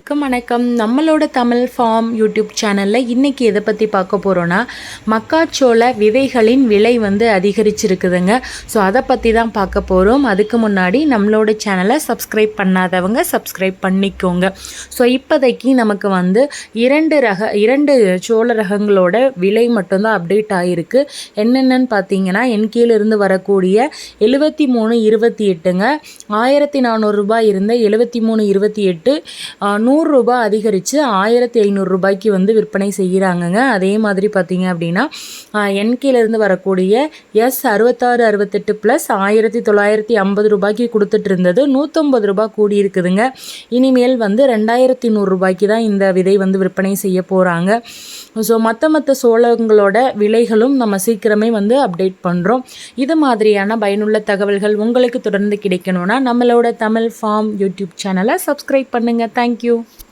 வணக்கம் வணக்கம். நம்மளோட தமிழ் ஃபார்ம் யூடியூப் சேனலில் இன்றைக்கி எதை பற்றி பார்க்க போகிறோன்னா மக்காச்சோள விதைகளின் விலை வந்து அதிகரிச்சிருக்குதுங்க. ஸோ அதை பற்றி தான் பார்க்க போகிறோம் அதுக்கு முன்னாடி நம்மளோட சேனலை சப்ஸ்கிரைப் பண்ணாதவங்க சப்ஸ்கிரைப் பண்ணிக்கோங்க. ஸோ இப்போதைக்கு நமக்கு வந்து இரண்டு ரக இரண்டு சோள ரகங்களோட விலை மட்டும்தான் அப்டேட் ஆகிருக்கு என்னென்னு பார்த்தீங்கன்னா என் கீழிருந்து வரக்கூடிய எழுபத்தி மூணு இருபத்தி எட்டுங்க. ஆயிரத்தி நானூறுரூபா இருந்த எழுபத்தி மூணு இருபத்தி எட்டு நூறுரூபா அதிகரித்து ஆயிரத்தி ஐநூறுரூபாய்க்கு வந்து விற்பனை செய்கிறாங்கங்க. அதே மாதிரி பார்த்தீங்க அப்படின்னா என்கேலேருந்து வரக்கூடிய எஸ் அறுபத்தாறு அறுபத்தெட்டு ப்ளஸ் ஆயிரத்தி தொள்ளாயிரத்தி ஐம்பது ரூபாய்க்கு கொடுத்துட்டு இருந்தது. நூற்றம்பது ரூபாய் கூடி இருக்குதுங்க. இனிமேல் வந்து ரெண்டாயிரத்தி நூறுரூபாய்க்கு தான் இந்த விதை வந்து விற்பனை செய்ய போகிறாங்க ஸோ மற்ற மற்ற சோளங்களோட விலைகளும் நம்ம சீக்கிரமே வந்து அப்டேட் பண்ணுறோம் இது மாதிரியான பயனுள்ள தகவல்கள் உங்களுக்கு தொடர்ந்து கிடைக்கணும்னா நம்மளோட தமிழ் ஃபார்ம் யூடியூப் சேனலை சப்ஸ்கிரைப் பண்ணுங்கள் தேங்க்யூ Brasil.